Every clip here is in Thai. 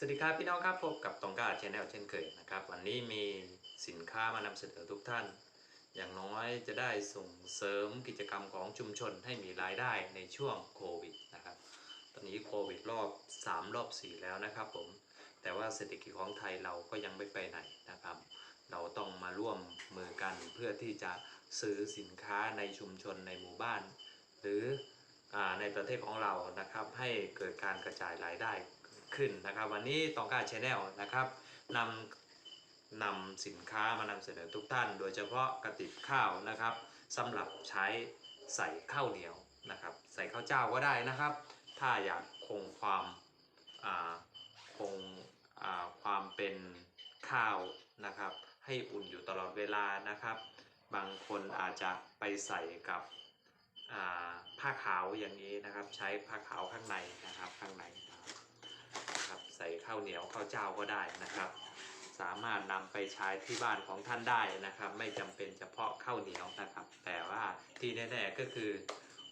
สวัสดีครับพี่น้องครับพบกับตองกาชแนลเช่นเคยนะครับ วันนี้มีสินค้ามานำเสนอทุกท่าน อย่างน้อยจะได้ส่งเสริมกิจกรรมของชุมชนให้มีรายได้ในช่วงโควิดนะครับ ตอนนี้โควิดรอบ 3 รอบ 4 แล้วนะครับผม แต่ว่าเศรษฐกิจของไทยเราก็ยังไม่ไปไหนนะครับ เราต้องมาร่วมมือกันเพื่อที่จะซื้อสินค้าในชุมชนในหมู่บ้าน หรืออในประเทศของเรานะครับให้เกิดการกระจายรายได้ ขึ้นนะครับ วันนี้ตองกาชแนลนะครับนำนำสินค้ามานำเสนอทุกท่าน โดยเฉพาะกระติบข้าวนะครับสำหรับใช้ใส่ข้าวเหนียวนะครับ ใส่ข้าวเจ้าก็ได้นะครับ ถ้าอยากคงความอ่าคงอ่าความเป็นข้าวนะครับ ให้อุ่นอยู่ตลอดเวลานะครับ บางคนอาจจะไปใส่กับผ้าขาวอย่างนี้นะครับ ใช้ผ้าขาวข้างในนะครับข้างในนะครับ ใส่ข้าวเหนียวข้าวเจ้าก็ได้นะครับ สามารถนำไปใช้ที่บ้านของท่านได้นะครับ ไม่จำเป็นเฉพาะข้าวเหนียวนะครับ แต่ว่าที่แน่ๆก็คือ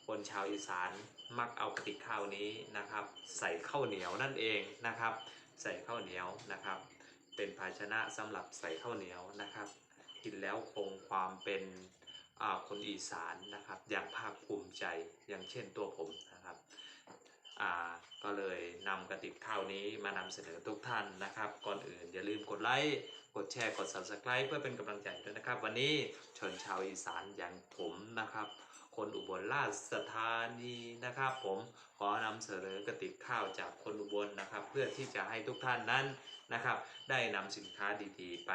คนชาวอีสานมักเอากระติกข้าวนี้นะครับ ใส่ข้าวเหนียวนั่นเองนะครับ ใส่ข้าวเหนียวนะครับ เป็นภาชนะสำหรับใส่ข้าวเหนียวนะครับ กินแล้วคงความเป็นอ่าคนอีสานนะครับ อย่างภาคภูมิใจอย่างเช่นตัวผมนะครับ ก็เลยนำกระติกข้าวนี้มานำเสนอทุกท่านนะครับ ก่อนอื่นอย่าลืมกดไลค์กดแชร์กด subscribe เพื่อเป็นกำลังใจด้วยนะครับ วันนี้ชนชาวอีสานอย่างผมนะครับ คนอุบลราชธานีนะครับ ผมขอนำเสนอกระติกข้าวจากคนอุบลนะครับ เพื่อที่จะให้ทุกท่านนั้นนะครับ ได้นำสินค้าดีๆ ไป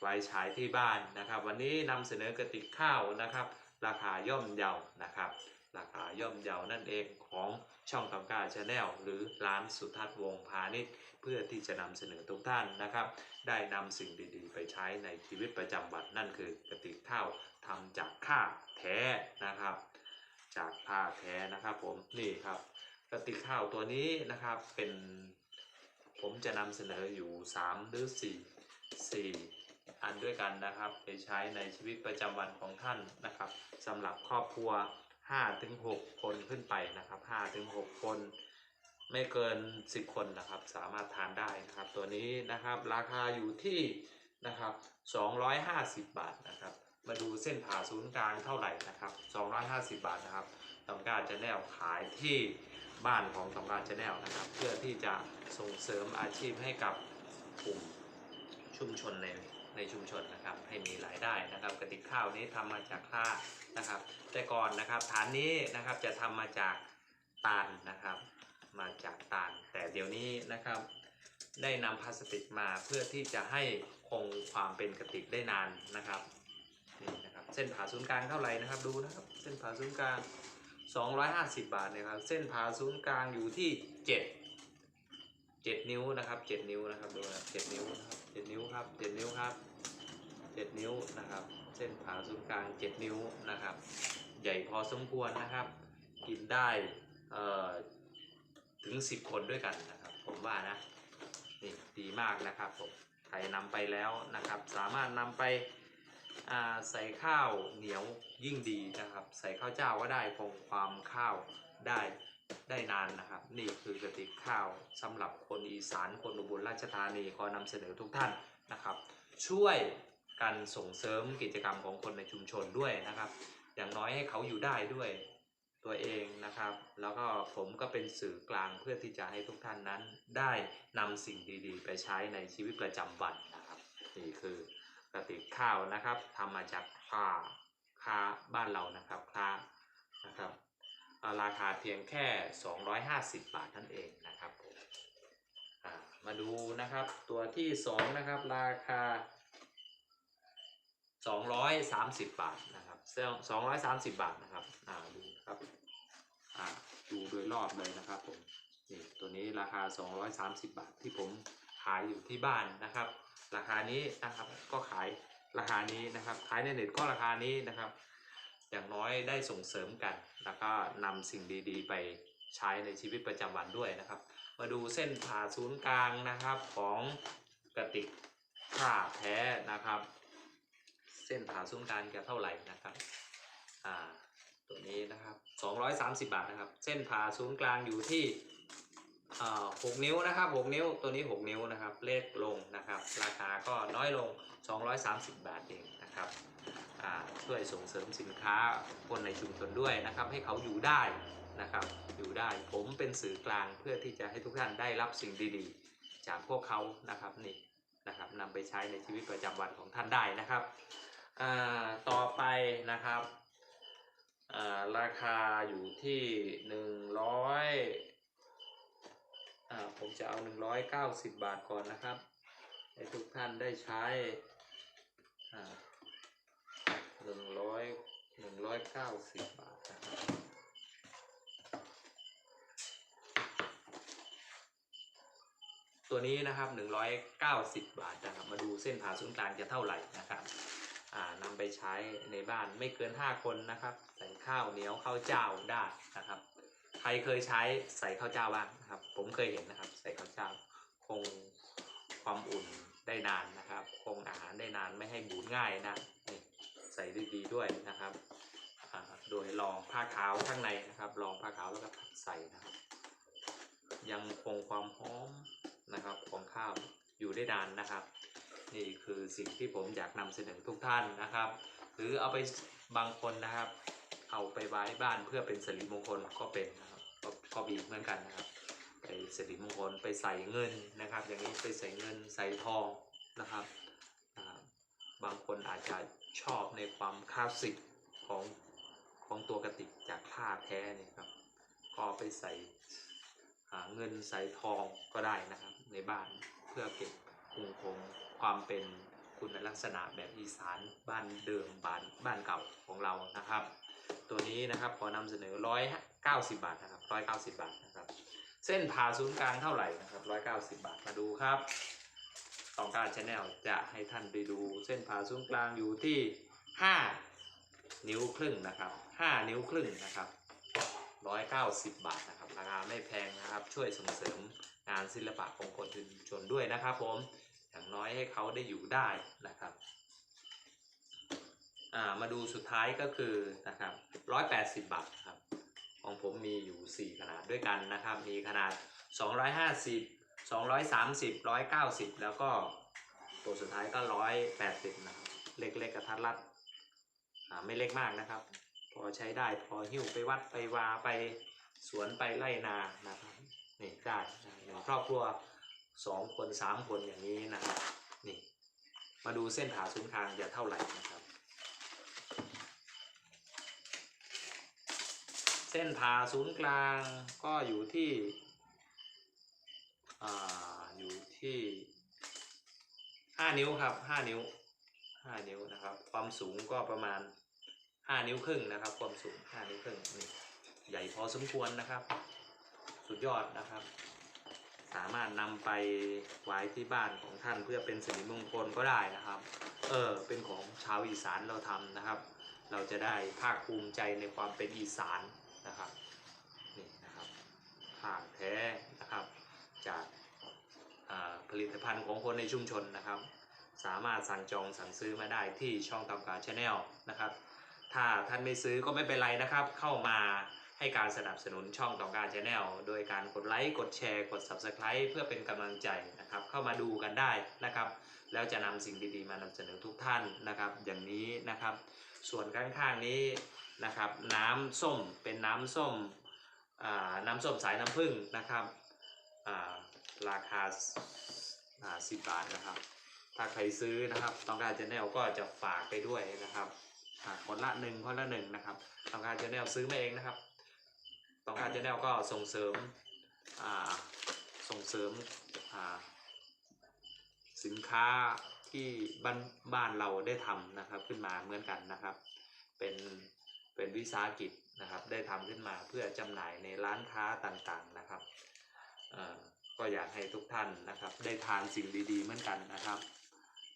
ไว้ใช้ที่บ้านนะครับ วันนี้นำเสนอกระติกข้าวนะครับ ราคาย่อมเยานะครับ ราคาย่อมเยานั่นเองของ ช่องตำกาชาแนลหรือร้านสุทัศน์วงพาณิชย์ เพื่อที่จะนำเสนอทุกท่านนะครับ ได้นำสิ่งดีๆ ไปใช้ในชีวิตประจำวันนั่นคือกระติกข้าวทำจากผ้าแท้นะครับ จากผ้าแท้นะครับผมนี่ครับกระติกข้าวตัวนี้นะครับเป็นผมจะนำเสนออยู่ 3 หรือ 4 4 อันด้วยกันนะครับ ไปใช้ในชีวิตประจำวันของท่านนะครับสำหรับครอบครัว 5-6คนขึ้นไปนะครับ5-6คน ไม่เกิน 10 คนนะครับ สามารถทานได้นะครับ ตัวนี้นะครับราคาอยู่ที่นะครับ250 บาทนะครับ มาดูเส้นผ่าศูนย์กลางเท่าไหร่นะครับ 250 บาทนะครับตำการจะแนวขายที่บ้านของตำการจะแนวนะครับ เพื่อที่จะส่งเสริมอาชีพให้กับกลุ่มชุมชนใน ในชุมชนนะครับ ให้มีรายได้นะครับกระติกข้าวนี้ทำมาจากผ้านะครับ แต่ก่อนนะครับฐานนี้นะครับจะทำมาจากตาลนะครับ มาจากตาลแต่เดี๋ยวนี้นะครับ ได้นำพลาสติกมาเพื่อที่จะให้คงความเป็นกระติกได้นานนะครับนี่นะครับเส้นผ่าศูนย์กลางเท่าไหร่นะครับดูนะครับ เส้นผ่าศูนย์กลาง 250 บาทนะครับ เส้นผ่าศูนย์กลางอยู่ที่ 7 7 นิ้วนะครับ 7 นิ้วนะครับดูนะ7นิ้วนะครับ7นิ้วครับ7นิ้วครับ 7 นิ้วนะครับ เส้นผ่าศูนย์กลาง 7 นิ้วนะครับ ใหญ่พอสมควรนะครับ กินได้ถึง 10 คนด้วยกันนะครับ ผมว่านะนี่ดีมากนะครับผมใครนำไปแล้วนะครับ สามารถนำไปใส่ข้าวเหนียวยิ่งดีนะครับ ใส่ข้าวเจ้าก็ได้คงความข้าวได้ได้นานนะครับ นี่คือกระติกข้าวสำหรับคนอีสานคนอุบลราชธานีขอนำเสนอทุกท่านนะครับ ช่วย กันส่งเสริมกิจกรรมของคนในชุมชนด้วยนะครับ อย่างน้อยให้เขาอยู่ได้ด้วยตัวเองนะครับ แล้วก็ผมก็เป็นสื่อกลางเพื่อที่จะให้ทุกท่านนั้นได้นำสิ่งดีๆ ไปใช้ในชีวิตประจำวันนะครับ นี่คือกระติกข้าวนะครับทำมาจากผ้าค้าบ้านเรานะครับค้านะครับราคาเพียงแค่ 250 บาทนั่นเองนะครับผมามาดูนะครับตัวที่ 2 นะครับ ราคา 230 บาทนะครับซึ่ง230 บาทนะครับอ่าดูครับอ่าดูโดยรอบเลยนะครับผมนี่ตัวนี้ราคา 230 บาทที่ผมขายอยู่ที่บ้านนะครับ ราคานี้นะครับก็ขายราคานี้นะครับขายในเน็ตก็ราคานี้นะครับ อย่างน้อยได้ส่งเสริมกัน แล้วก็นำสิ่งดีๆ ไปใช้ในชีวิตประจำวันด้วยนะครับ มาดูเส้นผ่าศูนย์กลางนะครับของกระติกผ้าแท้นะครับ ส้นผ่าศูนย์กลางจะเท่าไหร่นะครับ อ่า ตัวนี้นะครับ 230 บาทนะครับ เส้นผ่าศูนย์กลางอยู่ที่หกนิ้วนะครับหกนิ้วตัวนี้หกนิ้วนะครับ เลขลงนะครับ ราคาก็น้อยลง 230 บาทเองนะครับช่วยส่งเสริมสินค้าคนในชุมชนด้วยนะครับ ให้เขาอยู่ได้นะครับ อยู่ได้ผมเป็นสื่อกลางเพื่อที่จะให้ทุกท่านได้รับสิ่งดีๆ จากพวกเขานะครับนี่นะครับนำไปใช้ในชีวิตประจำวันของท่านได้นะครับ อ่าต่อไปนะครับอ่าราคาอยู่ที่หนึ่งร้อยอ่าผมจะเอาหนึ่งร้อยเก้าสิบบาทก่อนนะครับ ให้ทุกท่านได้ใช้อ่าหนึ่งร้อยหนึ่งร้อยเก้าสิบบาทนะครับตัวนี้นะครับ 190 บาทนะครับ มาดูเส้นผ่าศูนย์กลางจะเท่าไหร่นะครับ นำไปใช้ในบ้านไม่เกิน 5 คนนะครับ ใส่ข้าวเหนียวข้าวเจ้าได้นะครับ ใครเคยใช้ใส่ข้าวเจ้าบ้างนะครับ ผมเคยเห็นนะครับ ใส่ข้าวเจ้าคงความอุ่นได้นานนะครับ คงอาหารได้นานไม่ให้บูดง่ายนะนี่ใส่ดีๆด้วยนะครับอ่าโดยรองผ้าขาวข้างในนะครับรองผ้าขาวแล้วก็ใส่นะครับ ยังคงความหอมนะครับของข้าวอยู่ได้นานนะครับ นี่คือสิ่งที่ผมอยากนำเสนอทุกท่านนะครับ หรือเอาไปบางคนนะครับ เอาไปไว้บ้านเพื่อเป็นสิริมงคลก็เป็นนะครับก็มีเหมือนกันนะครับ ไปสิริมงคลไปใส่เงินนะครับ อย่างนี้ไปใส่เงินใส่ทองนะครับ บางคนอาจจะชอบในความคลาสสิกของของตัวกระติกจากผ้าแท้นี่ครับก็ไปใส่หาเงินใส่ทองก็ได้นะครับในบ้านเพื่อเก็บคงคง ความเป็นคุณลักษณะแบบอีสานบ้านเดิมบ้านบ้านเก่าของเรานะครับ ตัวนี้นะครับขอนำเสนอ 190 บาทนะครับ 190 บาทนะครับ เส้นผ่าศูนย์กลางเท่าไหร่นะครับ 190 บาทมาดูครับต้องการชาแนลจะให้ท่านไปดูเส้นผ่าศูนย์กลางอยู่ที่ 5 นิ้วครึ่งนะครับ 5 นิ้วครึ่งนะครับ 190 บาทนะครับราคาไม่แพงนะครับ ช่วยส่งเสริมงานศิลปะของคนชุมชนด้วยนะครับผม อย่างน้อยให้เขาได้อยู่ได้นะครับามาดูสุดท้ายก็คือนะครับ180บาทครับของผมมีอยู่ 4 ขนาดด้วยกันนะครับ มีขนาด 250 230 190 แล้วก็ตัวสุดท้ายก็ 180 นะครับ เล็กๆกระทัดรัดไม่เล็กมากนะครับ พอใช้ได้พอหิ้วไปวัดไปวาไปสวนไปไล่นานะครับนี่ได้อย่างครอบครัว สองคนสามคนอย่างนี้นะครับนี่ มาดูเส้นผ่าศูนย์กลางจะเท่าไหร่นะครับ เส้นผ่าศูนย์กลางก็อยู่ที่อ่าอยู่ที่ห้านิ้วครับห้านิ้วห้านิ้วนะครับ ความสูงก็ประมาณห้านิ้วครึ่งนะครับ ความสูงห้านิ้วครึ่งนี่ใหญ่พอสมควรนะครับ สุดยอดนะครับ สามารถนำไปไว้ที่บ้านของท่านเพื่อเป็นสิริมงคลก็ได้นะครับ เออ เป็นของชาวอีสานเราทำนะครับ เราจะได้ภาคภูมิใจในความเป็นอีสานนะครับนี่นะครับผ้านแท้นะครับ จากผลิตภัณฑ์ของคนในชุมชนนะครับ สามารถสั่งจองสั่งซื้อมาได้ที่ช่องตามการชาแนลนะครับ ถ้าท่านไม่ซื้อก็ไม่เป็นไรนะครับ เข้ามา ให้การสนับสนุนช่องต่อการชาแนลโดยการกดไลค์กดแชร์กด Subscribe เพื่อเป็นกำลังใจนะครับเข้ามาดูกันได้นะครับ แล้วจะนำสิ่งดีๆมานำเสนอทุกท่านนะครับ อย่างนี้นะครับ ส่วนข้างๆนี้นะครับ น้ำส้มเป็นน้ำส้มน้ำส้มสายน้ำผึ้งนะครับาราคาาสิบบาทนะครับ ถ้าใครซื้อนะครับ ต้องการชาแนลก็จะฝากไปด้วยนะครับคนละหนึ่งคนละหนึ่งนะครับต้องการชาแนลซื้อมาเองนะครับ ต้องการชาแนลก็ส่งเสริมอ่าส่งเสริมอ่าสินค้าที่บ้านบ้านเราได้ทำนะครับขึ้นมาเหมือนกันนะครับ เป็นเป็นวิสาหกิจนะครับได้ทำขึ้นมาเพื่อจำหน่ายในร้านค้าต่างๆนะครับเอ่อก็อยากให้ทุกท่านนะครับได้ทานสิ่งดีๆเหมือนกันนะครับ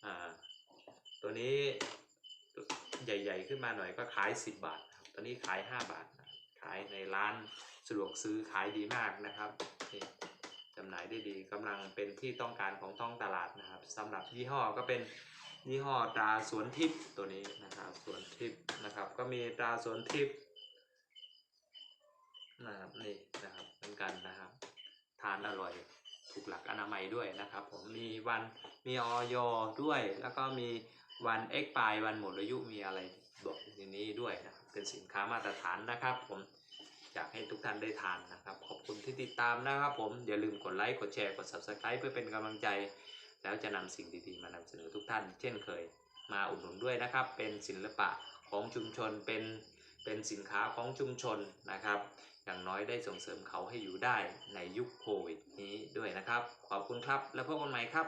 อ่าตัวนี้ใหญ่ ๆ ขึ้นมาหน่อยก็ขาย 10 บาทตัวนี้ขาย 5 บาทนะายในร้านสะดวกซื้อขายดีมากนะครับจำหน่ายได้ดีกำลังเป็นที่ต้องการของท้องตลาดนะครับสำหรับยี่ห้อก็เป็นยี่ห้อตราสวนทิพย์ตัวนี้นะครับสวนทิพย์นะครับ ก็มีตราสวนทิพย์นะครับนี่นะครับเหมือนกันนะครับ ทานอร่อยถูกหลักอนามัยด้วยนะครับ ผมมีวันมีออยด้วย แล้วก็มีวันเอ็กปายวันหมดอายุมีอะไรบอกในนี้ด้วยนะครับ เป็นสินค้ามาตรฐานนะครับ ผมอยากให้ทุกท่านได้ทานนะครับ ขอบคุณที่ติดตามนะครับ ผมอย่าลืมกดไลค์กดแชร์กด subscribe เพื่อเป็นกำลังใจ แล้วจะนำสิ่งดีๆ มานำเสนอทุกท่าน เช่นเคย มาอุดหนุนด้วยนะครับ เป็นศิลปะของชุมชนเป็นเป็นสินค้าของชุมชนนะครับ อย่างน้อยได้ส่งเสริมเขาให้อยู่ได้ในยุคโควิดนี้ด้วยนะครับ ขอบคุณครับ แล้วพบกันใหม่ครับ